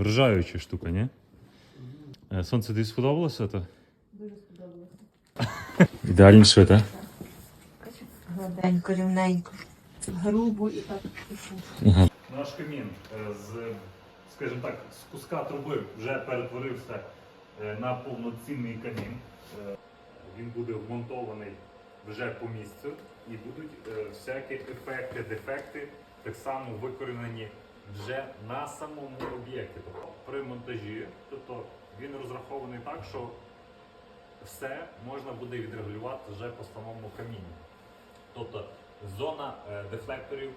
Вражаюча штука, ні? Е, Сонце тобі сподобалося? То? Дуже сподобалося. Ідеальні шви, так? Гладенько, рівненько. Грубо і так. Наш камін е, з, скажімо так, з куска труби вже перетворився е, на повноцінний камін. Він буде вмонтований вже по місцю і будуть всякі ефекти, дефекти так само виконані вже на самому об'єкті. Тобто при монтажі, тобто він розрахований так, що все можна буде відрегулювати вже по самому камінню. Тобто зона е, дефлекторів, е,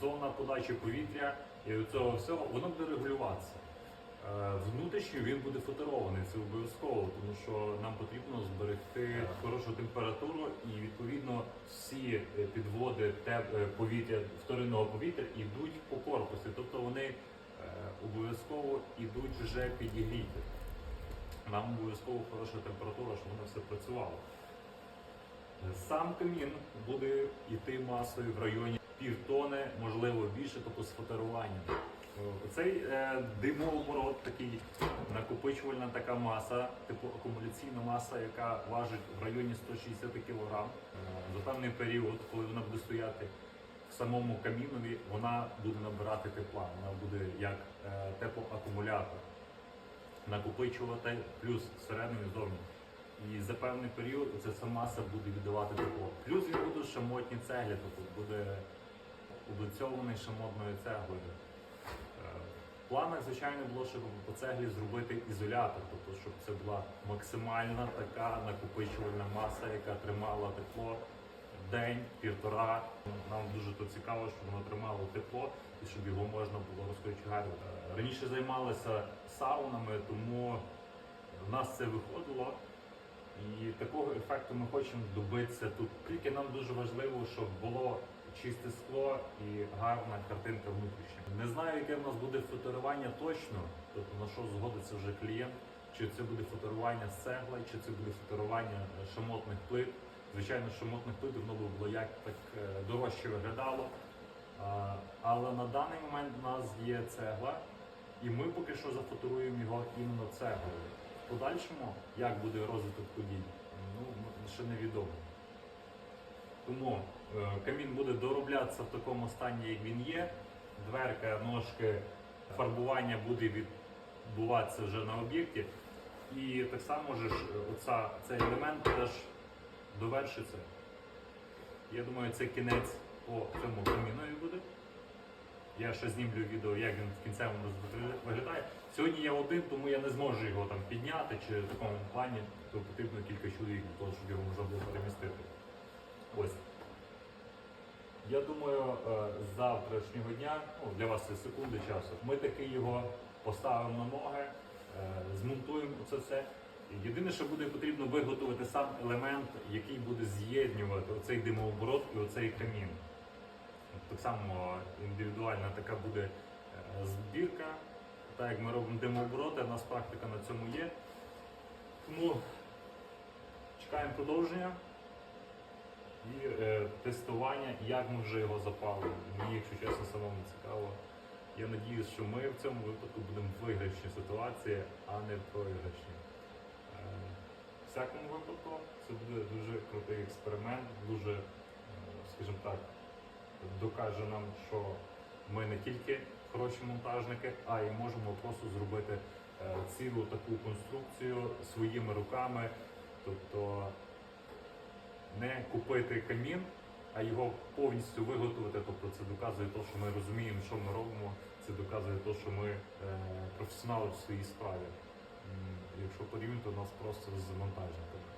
зона подачі повітря і цього всього воно буде регулюватися. Е, Внутрішньо він буде фоторований, це обов'язково, тому що нам потрібно зберегти хорошу температуру і відповідно всі е, підводи е, повітря, вторинного повітря йдуть по корпусі, тобто вони обов'язково йдуть вже підігріти. Нам обов'язково хороша температура, щоб воно все працювало. Сам камін буде йти масою в районі півтони, можливо більше, тобто з фоторуванням. Е, Цей е, димооборот, такий накопичувальна така маса, типу акумуляційна маса, яка важить в районі 160 кг. За певний період, коли вона буде стояти в самому камінові, вона буде набирати тепла, вона буде як е, теплоакумулятор накопичувати плюс всередині і зовні. І за певний період ця вся маса буде віддавати тепло. Плюс він буде шамотні цеглі, тобто буде облицьований шамотною цеглою. Е, В планах, звичайно, було, щоб по цеглі зробити ізолятор, тобто, щоб це була максимальна така накопичувальна маса, яка тримала тепло день, півтора. Нам дуже то цікаво, щоб воно тримало тепло і щоб його можна було розкочегарити. Е, Раніше займалися саунами, тому в нас це виходило. І такого ефекту ми хочемо добитися тут. Тільки нам дуже важливо, щоб було чисте скло і гарна картинка внутрішня. Не знаю, яке в нас буде фоторування точно, тобто на що згодиться вже клієнт, чи це буде фоторування з цегла, чи це буде фоторування шамотних плит. Звичайно, шамотних плит воно було як так е, дорожче виглядало. Але на даний момент у нас є цегла, і ми поки що зафоторуємо його іменно цеглою. В подальшому, як буде розвиток подій, ну ще невідомо. Тому камін буде дороблятися в такому стані, як він є. Дверка, ножки, фарбування буде відбуватися вже на об'єкті. І так само ж, е, оця, цей елемент теж довершиться. Я думаю, це кінець по цьому камінові буде. Я ще знімлю відео, як він в кінцевому виглядає. Сьогодні я один, тому я не зможу його там підняти чи в такому плані, то потрібно кілька чоловік щоб його можна було перемістити. Ось. Я думаю, е, з завтрашнього дня, ну, для вас це секунди часу, ми таки його поставимо на ноги, е, змонтуємо це все. Єдине, що буде потрібно виготовити сам елемент, який буде з'єднувати оцей димооборот і оцей камін. Так само індивідуальна така буде е, збірка. Так як ми робимо димообороти, у нас практика на цьому є. Тому чекаємо продовження і тестування, як ми вже його запалимо. Мені, якщо чесно, самому цікаво. Я надіюсь, що ми в цьому випадку будемо в виграшній ситуації, а не програшній. Е, В всякому випадку це буде дуже крутий експеримент, дуже, е, скажімо так, докаже нам, що ми не тільки хороші монтажники, а й можемо просто зробити е, цілу таку конструкцію своїми руками. Тобто не купити камін, а його повністю виготовити. Тобто це доказує те, що ми розуміємо, що ми робимо. Це доказує те, що ми е, професіонали в своїй справі. Якщо порівняти нас просто з монтажниками.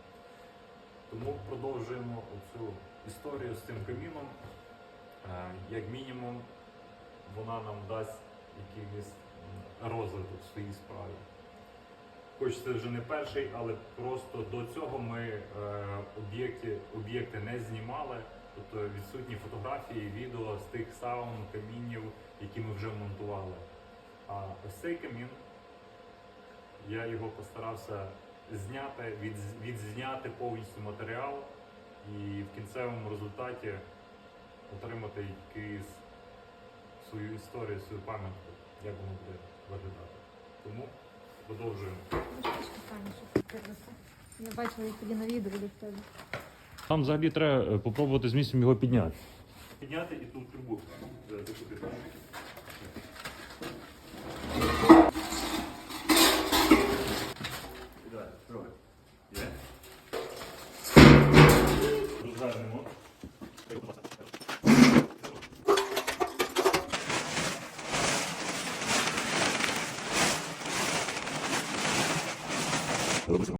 Тому продовжуємо цю історію з цим каміном. Е, Як мінімум, вона нам дасть якийсь розвиток в своїй справі. Хоч це вже не перший, але просто до цього ми е, об'єкти, об'єкти не знімали, тобто відсутні фотографії, відео з тих саун, камінів, які ми вже монтували. А ось цей камін, я його постарався зняти, від, відзняти повністю матеріал і в кінцевому результаті отримати якийсь свою історію, свою пам'ятку, як воно буде виглядати. Тому продовжуємо. Я бачила їх тоді на відео від тебе. Там взагалі треба попробувати з місцем його підняти. Підняти і тут трубу закупити.